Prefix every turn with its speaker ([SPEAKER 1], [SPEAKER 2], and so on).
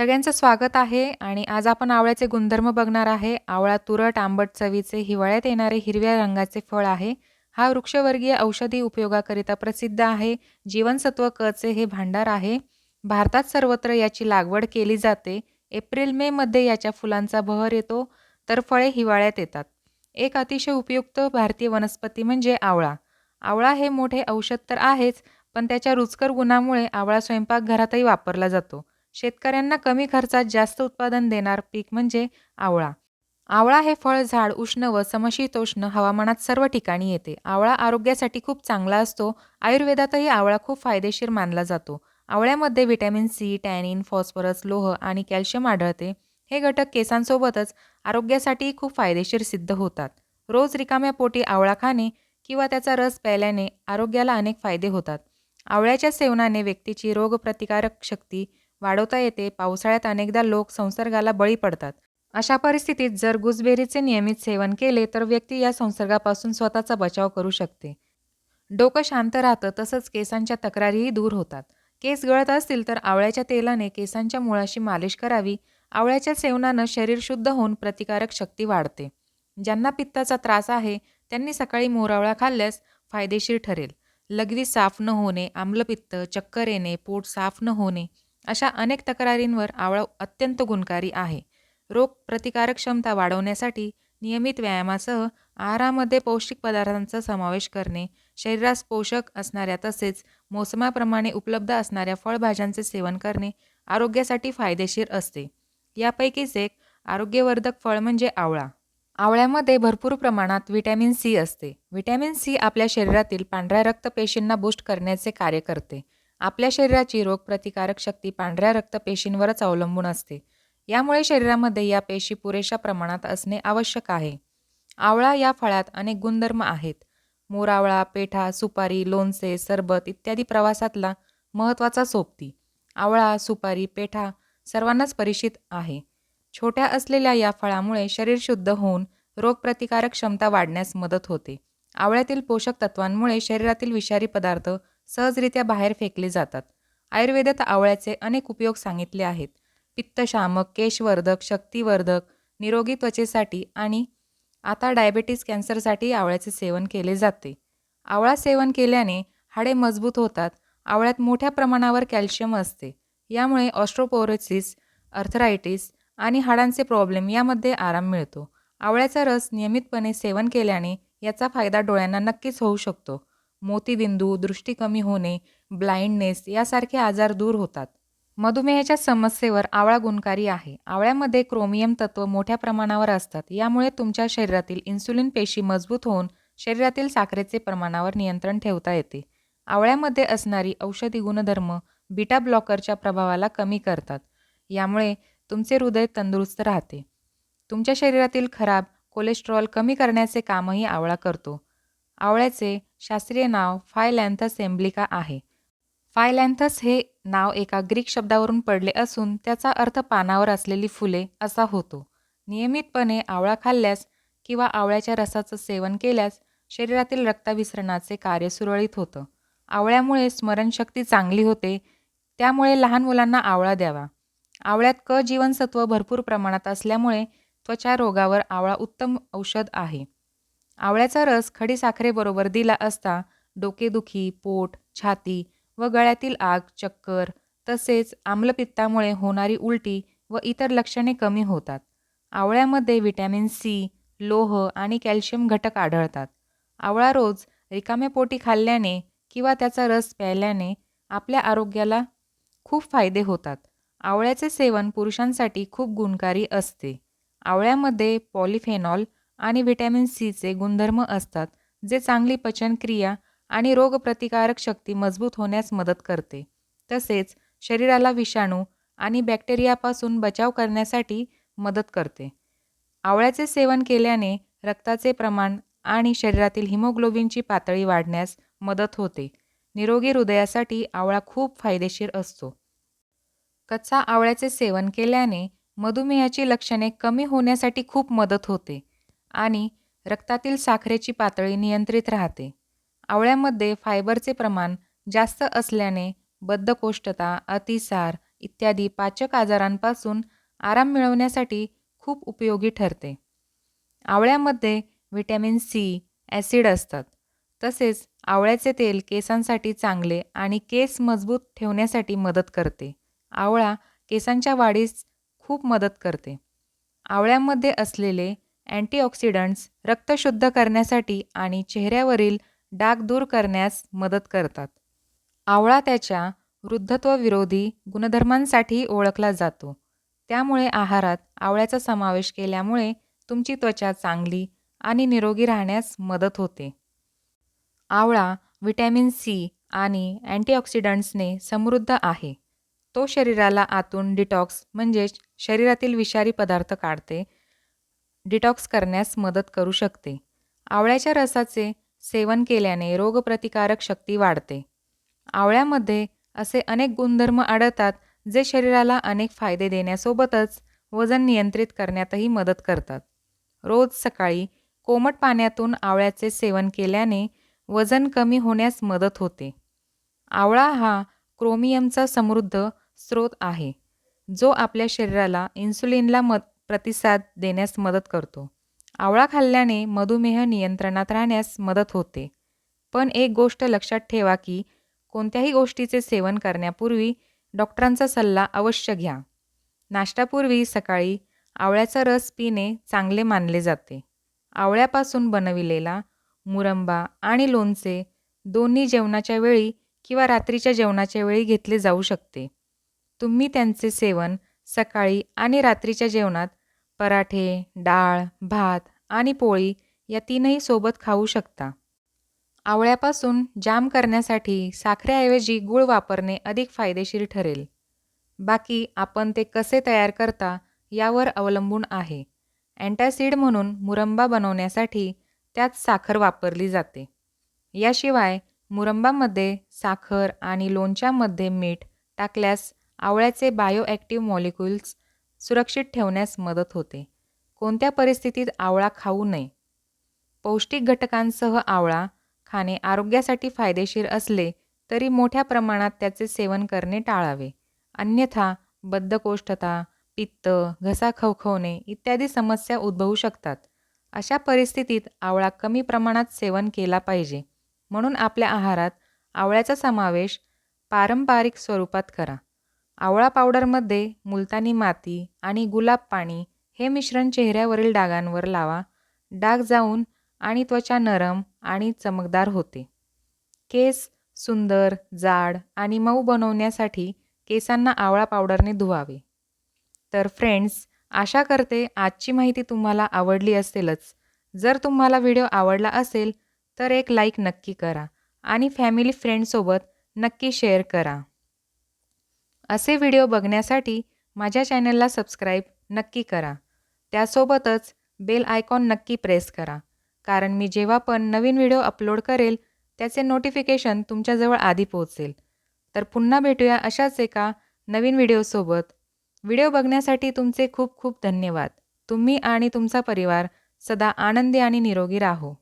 [SPEAKER 1] सगळ्यांचं स्वागत आहे आणि आज आपण आवळ्याचे गुणधर्म बघणार आहे. आवळा तुरट आंबट चवीचे हिवाळ्यात येणारे हिरव्या रंगाचे फळ आहे. हा वृक्षवर्गीय औषधी उपयोगाकरिता प्रसिद्ध आहे. जीवनसत्व कचे हे भांडार आहे. भारतात सर्वत्र याची लागवड केली जाते. एप्रिल मे मध्ये याच्या फुलांचा बहर येतो तर फळे हिवाळ्यात येतात. एक अतिशय उपयुक्त भारतीय वनस्पती म्हणजे आवळा. आवळा हे मोठे औषध तर आहेच पण त्याच्या रुचकर गुणामुळे आवळा स्वयंपाकघरातही वापरला जातो. शेतकऱ्यांना कमी खर्चात जास्त उत्पादन देणार पीक म्हणजे आवळा. आवळा हे फळ झाड उष्ण व समशीतोष्ण हवामानात सर्व ठिकाणी येते. आवळा आरोग्यासाठी खूप चांगला असतो. आयुर्वेदातही आवळा खूप फायदेशीर मानला जातो. आवळ्यामध्ये व्हिटॅमिन सी टॅनिन फॉस्फरस लोह आणि कॅल्शियम आढळते. हे घटक केसांसोबतच आरोग्यासाठीही खूप फायदेशीर सिद्ध होतात. रोज रिकाम्या पोटी आवळा खाणे किंवा त्याचा रस प्यायल्याने आरोग्याला अनेक फायदे होतात. आवळ्याच्या सेवनाने व्यक्तीची रोगप्रतिकारक शक्ती वाढवता येते. पावसाळ्यात अनेकदा लोक संसर्गाला बळी पडतात. अशा परिस्थितीत जर गुसबेरीचे नियमित सेवन केले तर व्यक्ती या संसर्गापासून स्वतःचा बचाव करू शकते. डोकं शांत राहतं तसंच केसांच्या तक्रारीही दूर होतात. केस गळत असतील तर आवळ्याच्या तेलाने केसांच्या मुळाशी मालिश करावी. आवळ्याच्या सेवनानं शरीर शुद्ध होऊन प्रतिकारक शक्ती वाढते. ज्यांना पित्ताचा त्रास आहे त्यांनी सकाळी मोरावळा खाल्ल्यास फायदेशीर ठरेल. लघवी साफ न होणे आम्लपित्त चक्कर येणे पोट साफ न होणे अशा अनेक तक्रारींवर आवळा अत्यंत गुणकारी आहे. रोग प्रतिकारक क्षमता वाढवण्यासाठी नियमित व्यायामासह आहारामध्ये पौष्टिक पदार्थांचा समावेश करणे शरीरास पोषक असणाऱ्या तसेच मोसमाप्रमाणे उपलब्ध असणाऱ्या फळभाज्यांचे सेवन करणे आरोग्यासाठी फायदेशीर असते. यापैकीच एक आरोग्यवर्धक फळ म्हणजे आवळा. आवळ्यामध्ये भरपूर प्रमाणात व्हिटॅमिन सी असते. व्हिटॅमिन सी आपल्या शरीरातील पांढऱ्या रक्तपेशींना बूस्ट करण्याचे कार्य करते. आपल्या शरीराची रोगप्रतिकारक शक्ती पांढऱ्या रक्तपेशींवरच अवलंबून असते. यामुळे शरीरामध्ये या पेशी पुरेशा प्रमाणात असणे आवश्यक आहे. आवळा या फळात अनेक गुणधर्म आहेत. मोरावळा पेठा सुपारी लोणचे सरबत इत्यादी प्रवासातला महत्त्वाचा सोबती. आवळा सुपारी पेठा सर्वांनाच परिचित आहे. छोट्या असलेल्या या फळामुळे शरीर शुद्ध होऊन रोगप्रतिकारक क्षमता वाढण्यास मदत होते. आवळ्यातील पोषक तत्वांमुळे शरीरातील विषारी पदार्थ सहजरित्या बाहेर फेकले जातात. आयुर्वेदात आवळ्याचे अनेक उपयोग सांगितले आहेत. पित्तशामक केशवर्धक शक्तिवर्धक निरोगी त्वचेसाठी आणि आता डायबेटीस कॅन्सरसाठी आवळ्याचे सेवन केले जाते. आवळा सेवन केल्याने हाडे मजबूत होतात. आवळ्यात मोठ्या प्रमाणावर कॅल्शियम असते. यामुळे ऑस्ट्रोपोरोसिस अर्थरायटिस आणि हाडांचे प्रॉब्लेम यामध्ये आराम मिळतो. आवळ्याचा रस नियमितपणे सेवन केल्याने याचा फायदा डोळ्यांना नक्कीच होऊ शकतो. मोतीबिंदू दृष्टी कमी होणे ब्लाइंडनेस यासारखे आजार दूर होतात. मधुमेहाच्या समस्येवर आवळा गुणकारी आहे. आवळ्यामध्ये क्रोमियम तत्व मोठ्या प्रमाणावर असतात. यामुळे तुमच्या शरीरातील इन्सुलिन पेशी मजबूत होऊन शरीरातील साखरेचे प्रमाणावर नियंत्रण ठेवता येते. आवळ्यामध्ये असणारी औषधी गुणधर्म बीटा ब्लॉकरच्या प्रभावाला कमी करतात. यामुळे तुमचे हृदय तंदुरुस्त राहते. तुमच्या शरीरातील खराब कोलेस्ट्रॉल कमी करण्याचे कामही आवळा करतो. आवळ्याचे शास्त्रीय नाव फायलॅन्थस एम्ब्लिका आहे. फायलॅन्थस हे नाव एका ग्रीक शब्दावरून पडले असून त्याचा अर्थ पानावर असलेली फुले असा होतो. नियमितपणे आवळा खाल्ल्यास किंवा आवळ्याच्या रसाचं सेवन केल्यास शरीरातील रक्ताभिसरणाचे कार्य सुरळीत होतं. आवळ्यामुळे स्मरणशक्ती चांगली होते त्यामुळे लहान मुलांना आवळा द्यावा. आवळ्यात क जीवनसत्व भरपूर प्रमाणात असल्यामुळे त्वचा रोगावर आवळा उत्तम औषध आहे. आवळ्याचा रस खडी साखरेबरोबर दिला असता डोकेदुखी पोट छाती व गळ्यातील आग चक्कर तसेच आम्लपित्तामुळे होणारी उलटी व इतर लक्षणे कमी होतात. आवळ्यामध्ये व्हिटॅमिन सी लोह आणि कॅल्शियम घटक आढळतात. आवळा रोज रिकाम्या पोटी खाल्ल्याने किंवा त्याचा रस प्यायल्याने आपल्या आरोग्याला खूप फायदे होतात. आवळ्याचे सेवन पुरुषांसाठी खूप गुणकारी असते. आवळ्यामध्ये पॉलिफेनॉल आणि व्हिटॅमिन सीचे गुणधर्म असतात जे चांगली पचनक्रिया आणि रोगप्रतिकारक शक्ती मजबूत होण्यास मदत करते. तसेच शरीराला विषाणू आणि बॅक्टेरियापासून बचाव करण्यासाठी मदत करते. आवळ्याचे सेवन केल्याने रक्ताचे प्रमाण आणि शरीरातील हिमोग्लोबिनची पातळी वाढण्यास मदत होते. निरोगी हृदयासाठी आवळा खूप फायदेशीर असतो. कच्चा आवळ्याचे सेवन केल्याने मधुमेहाची लक्षणे कमी होण्यासाठी खूप मदत होते. आणि रक्तातील साखरेची पातळी नियंत्रित राहते. आवळ्यामध्ये फायबरचे प्रमाण जास्त असल्याने बद्धकोष्ठता अतिसार इत्यादी पाचक आजारांपासून आराम मिळवण्यासाठी खूप उपयोगी ठरते. आवळ्यामध्ये व्हिटॅमिन सी ॲसिड असतात. तसेच आवळ्याचे तेल केसांसाठी चांगले आणि केस मजबूत ठेवण्यासाठी मदत करते. आवळा केसांच्या वाढीस खूप मदत करते. आवळ्यामध्ये असलेले अँटीऑक्सिडंट्स रक्त शुद्ध करण्यासाठी आणि चेहऱ्यावरील डाग दूर करण्यास मदत करतात. आवळा त्याच्या वृद्धत्वविरोधी गुणधर्मांसाठी ओळखला जातो. त्यामुळे आहारात आवळ्याचा समावेश केल्यामुळे तुमची त्वचा चांगली आणि निरोगी राहण्यास मदत होते. आवळा व्हिटॅमिन सी आणि अँटीऑक्सिडंट्सने समृद्ध आहे. तो शरीराला आतून डिटॉक्स म्हणजेच शरीरातील विषारी पदार्थ काढते डिटॉक्स करण्यास मदत करू शकते. आवळ्याच्या रसाचे सेवन केल्याने रोगप्रतिकारक शक्ती वाढते. आवळ्यामध्ये असे अनेक गुणधर्म आढळतात जे शरीराला अनेक फायदे देण्यासोबतच वजन नियंत्रित करण्यातही मदत करतात. रोज सकाळी कोमट पाण्यातून आवळ्याचे सेवन केल्याने वजन कमी होण्यास मदत होते. आवळा हा क्रोमियमचा समृद्ध स्रोत आहे जो आपल्या शरीराला इन्सुलिनला मद प्रतिसाद देण्यास मदत करतो. आवळा खाल्ल्याने मधुमेह नियंत्रणात राहण्यास मदत होते. पण एक गोष्ट लक्षात ठेवा की कोणत्याही गोष्टीचे सेवन करण्यापूर्वी डॉक्टरांचा सल्ला अवश्य घ्या. नाश्त्यापूर्वी सकाळी आवळ्याचा रस पिणे चांगले मानले जाते. आवळ्यापासून बनविलेला मुरंबा आणि लोणचे दोन्ही जेवणाच्या वेळी किंवा रात्रीच्या जेवणाच्या वेळी घेतले जाऊ शकते. तुम्ही त्यांचे सेवन सकाळी आणि रात्रीच्या जेवणात पराठे डाळ भात आणि पोळी या तीनही सोबत खाऊ शकता. आवळ्यापासून जाम करण्यासाठी साखरेऐवजी गूळ वापरणे अधिक फायदेशीर ठरेल. बाकी आपण ते कसे तयार करता यावर अवलंबून आहे. अँटासिड म्हणून मुरंबा बनवण्यासाठी त्यात साखर वापरली जाते. याशिवाय मुरंबामध्ये साखर आणि लोणच्यामध्ये मीठ टाकल्यास आवळ्याचे बायोॲक्टिव्ह मॉलिक्युल्स सुरक्षित ठेवण्यास मदत होते. कोणत्या परिस्थितीत आवळा खाऊ नये? पौष्टिक घटकांसह आवळा खाणे आरोग्यासाठी फायदेशीर असले तरी मोठ्या प्रमाणात त्याचे सेवन करणे टाळावे. अन्यथा बद्धकोष्ठता पित्त घसा खवखवणे इत्यादी समस्या उद्भवू शकतात. अशा परिस्थितीत आवळा कमी प्रमाणात सेवन केला पाहिजे. म्हणून आपल्या आहारात आवळ्याचा समावेश पारंपरिक स्वरूपात करा. आवळा पावडरमध्ये मुलतानी माती आणि गुलाब पाणी हे मिश्रण चेहऱ्यावरील डागांवर लावा. डाग जाऊन आणि त्वचा नरम आणि चमकदार होते. केस सुंदर जाड आणि मऊ बनवण्यासाठी केसांना आवळा पावडरने धुवावे. तर फ्रेंड्स आशा करते आजची माहिती तुम्हाला आवडली असेलच. जर तुम्हाला व्हिडिओ आवडला असेल तर एक लाईक नक्की करा आणि फॅमिली फ्रेंडसोबत नक्की शेअर करा. असे व्हिडिओ बघण्यासाठी माझ्या चॅनलला सबस्क्राईब नक्की करा. त्यासोबतच बेल आयकॉन नक्की प्रेस करा. कारण मी जेव्हा पण नवीन व्हिडिओ अपलोड करेल त्याचे नोटिफिकेशन तुमच्याजवळ आधी पोहोचेल. तर पुन्हा भेटूया अशाच एका नवीन व्हिडिओसोबत व्हिडिओ बघण्यासाठी तुमचे खूप खूप धन्यवाद. तुम्ही आणि तुमचा परिवार सदा आनंदी आणि निरोगी राहो.